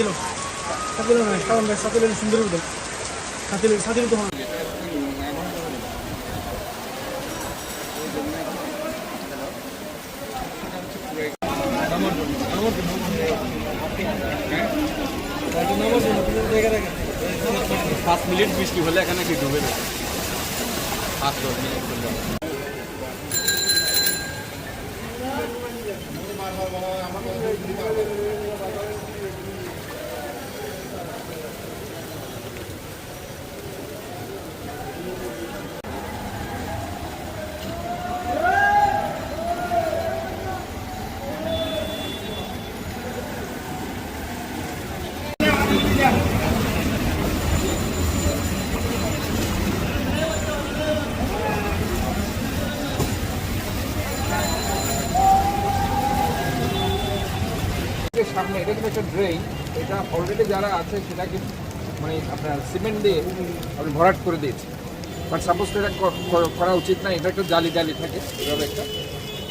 লোক নয়, কারণ ভাই সাথে লোক সুন্দর সাথে লোক সাথে তো পাঁচ মিনিট বৃষ্টি হলে এখানে কি ডুবে না পাঁচ দশ মিনিট সামনে এটা কিন্তু একটা ড্রেন এটা অলরেডি যারা আছে সেটা কিন্তু মানে আপনার সিমেন্ট দিয়ে আপনি ভরাট করে দিয়েছে বাট সাপোজ এটা করা উচিত না, এটা একটু জালি জালি থাকে, এভাবে একটা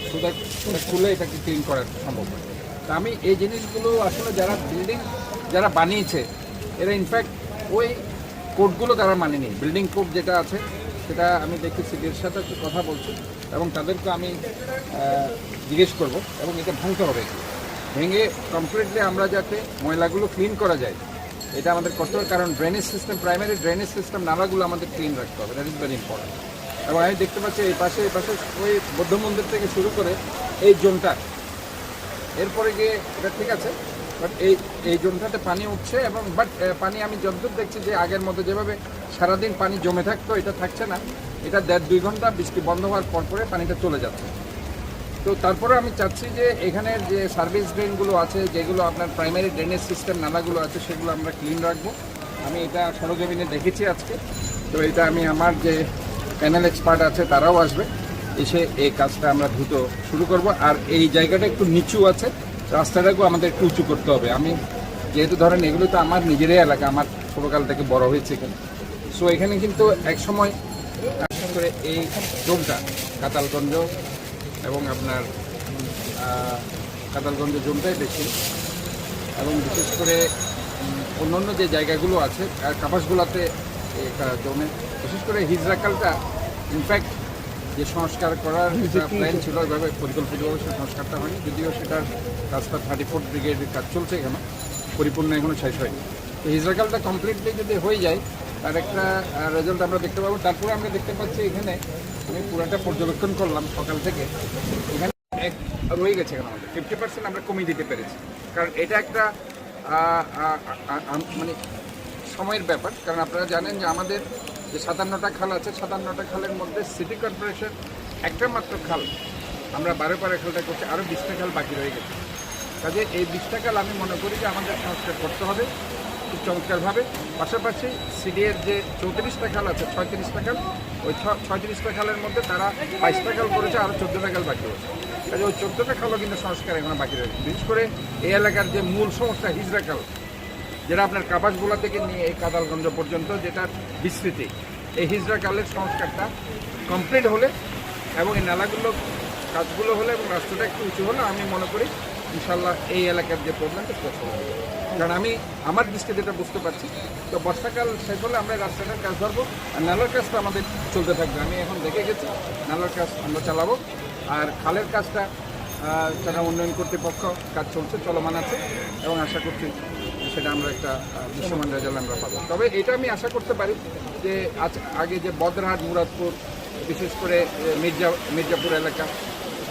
সুদা এটা খুলে এটাকে ক্লিন করা সম্ভব হয়। তা আমি এই জিনিসগুলো আসলে যারা বিল্ডিং যারা বানিয়েছে, এরা ইনফ্যাক্ট ওই কোডগুলো তারা মানেনি। বিল্ডিং কোড যেটা আছে, সেটা আমি দেখি সিডির সাথে কথা বলছি, এবং তাদেরকে আমি জিজ্ঞেস করব, এবং এটা ভাঙতে হবে। ভেঙে কমপ্লিটলি আমরা যাতে ময়লাগুলো ক্লিন করা যায়। এটা আমাদের করতে হবে কারণ drainage system primary drainage system নালাগুলো আমাদের ক্লিন রাখতে হবে। দ্যাট ইজ ভেরি ইম্পর্টেন্ট এবং আমি দেখতে পাচ্ছি এই পাশে এই পাশে ওই বৌদ্ধ মন্দির থেকে শুরু করে এই জোনটা। এরপরে গিয়ে এটা ঠিক আছে বাট এই এই জোনটাতে পানি উঠছে এবং বাট পানি আমি যতদূর দেখছি যে আগের মতো যেভাবে সারাদিন পানি জমে থাকতো, এটা থাকছে না। এটা দেড় দুই ঘণ্টা বৃষ্টি বন্ধ হওয়ার পর পরে পানিটা চলে যাচ্ছে। তো তারপরে আমি চাচ্ছি যে এখানের যে সার্ভিস ড্রেনগুলো আছে, যেগুলো আপনার প্রাইমারি ড্রেনেজ সিস্টেম নালাগুলো আছে, সেগুলো আমরা ক্লিন রাখব। আমি এটা সরজমিনে দেখেছি আজকে। তো এটা আমি আমার যে প্যানেল এক্সপার্ট আছে, তারাও আসবে। এসে এই কাজটা আমরা দ্রুত শুরু করব। আর এই জায়গাটা একটু নিচু আছে, রাস্তাটাকেও আমাদের একটু উঁচু করতে হবে। আমি যেহেতু ধরেন এগুলো তো আমার নিজেরই এলাকা, আমার ছোটোকাল থেকে বড় হয়েছে এখানে। সো এখানে কিন্তু এক সময় বিশেষ করে এই জোনটা কাতালগঞ্জ এবং আপনার কাতালগঞ্জ জোনটাই বেশি। এবং বিশেষ করে অন্যান্য যে জায়গাগুলো আছে আর কাপাসগুলোতে এটা জমে। বিশেষ করে হিজরাকালটা ইনফ্যাক্ট যে সংস্কার করার একটা প্ল্যান ছিল ওইভাবে পরিকল্পিতভাবে সে সংস্কারটা হয়নি। যদিও সেটার কাজটা থার্টি ফোর্থ ব্রিগেডের কাজ চলছে এখানে পরিপূর্ণ এখনও শেষ হয়নি। তো হিজরাকালটা কমপ্লিটলি যদি হয়ে যায় তার একটা রেজাল্ট আমরা দেখতে পাবো। তারপরে আমরা দেখতে পাচ্ছি এখানে আমি পুরাটা পর্যবেক্ষণ করলাম সকাল থেকে। এখানে এক রয়ে গেছে এখানে আমাদের। ফিফটি পার্সেন্ট আমরা কমিয়ে দিতে পেরেছি। কারণ এটা একটা মানে সময়ের ব্যাপার। কারণ আপনারা জানেন যে আমাদের যে সাতান্নটা খাল আছে, সাতান্নটা খালের মধ্যে সিটি কর্পোরেশন একটা মাত্র খাল, আমরা বারো পাড়া খালটা করছি আরও বিশটা খাল বাকি রয়ে গেছে। কাজে এই বিশটা খাল আমি মনে করি যে আমাদের সংস্কার করতে হবে, খুব চমৎকারভাবে। পাশাপাশি সিডিএর যে চৌত্রিশটা খাল আছে, ছয়ত্রিশটা খাল ওই ছয়ত্রিশটা খালের মধ্যে তারা বাইশটা খাল করেছে আরও চোদ্দোটা খাল বাকি রয়েছে। কাজে ওই চোদ্দোটা খালও কিন্তু সংস্কার এখনও বাকি রয়েছে। বিশেষ করে এই এলাকার যে মূল সমস্যা হিজড়া খাল, যেটা আপনার কাপাসগুলা থেকে নিয়ে এই কাদালগঞ্জ পর্যন্ত যেটা বিস্তৃতি, এই হিজড়া কালের সংস্কারটা কমপ্লিট হলে এবং এই নালাগুলো, কাজগুলো হলে এবং রাস্তাটা একটু উঁচু হলে আমি মনে করি ইনশাল্লাহ এই এলাকার যে প্রবলেমটা সেটা সলভ হবে। কারণ আমি আমার দৃষ্টিতে যেটা বুঝতে পারছি। তো বর্ষাকাল শেষ হলে আমরা রাস্তাটার কাজ ধরবো আর নালার কাজটা আমাদের চলতে থাকবে। আমি এখন দেখে গেছি, নালার কাজ আমরা চালাবো। আর খালের কাজটা যারা উন্নয়ন কর্তৃপক্ষ কাজ চলছে, চলমান আছে। এবং আশা করছি সেটা আমরা একটা দৃশ্যমান রেজাল্ট আমরা পাবো। তবে এটা আমি আশা করতে পারি যে আজ আগে যে বদরহাট, মুরাদপুর, বিশেষ করে মির্জা, মির্জাপুর এলাকা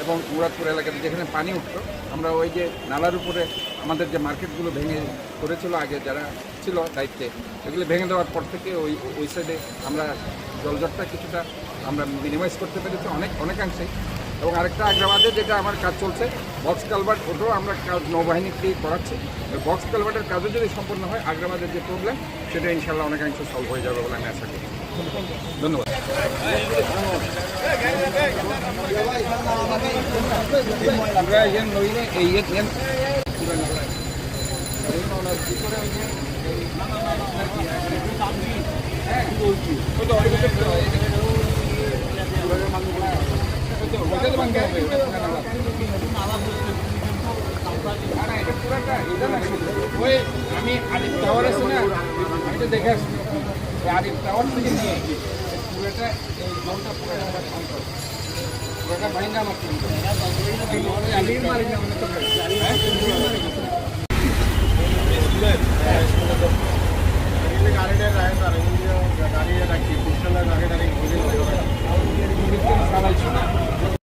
এবং মুরাদপুর এলাকাতে যেখানে পানি উঠত, আমরা ওই যে নালার উপরে আমাদের যে মার্কেটগুলো ভেঙে করেছিল আগে যারা ছিল দায়িত্বে, এগুলো ভেঙে দেওয়ার পর থেকে ওই ওই সাইডে আমরা জলজটটা কিছুটা আমরা মিনিমাইজ করতে পেরেছি অনেক, অনেকাংশেই। এবং আরেকটা আগ্রাবাদে যেটা আমার কাজ চলছে বক্স কালভার্ট ওটাও আমরা কাজ নৌবাহিনীকে করাচ্ছি। বক্স কালভার্টের কাজও যদি সম্পন্ন হয় আগ্রাবাদের যে প্রবলেম সেটা ইনশাল্লাহ অনেকাংশ সলভ হয়ে যাবে বলে আমি আশা করি। ধন্যবাদ। এই ওই পুরাটা আমি আলিফ টাওয়ার আছে না আমি তো দেখে আসছি আলিফ টাওয়ার থেকে নিয়ে পুরোটা এই জলটা পুরো আমরা শান্ত পুরোটা ভাইঙ্গা আমার শান্ত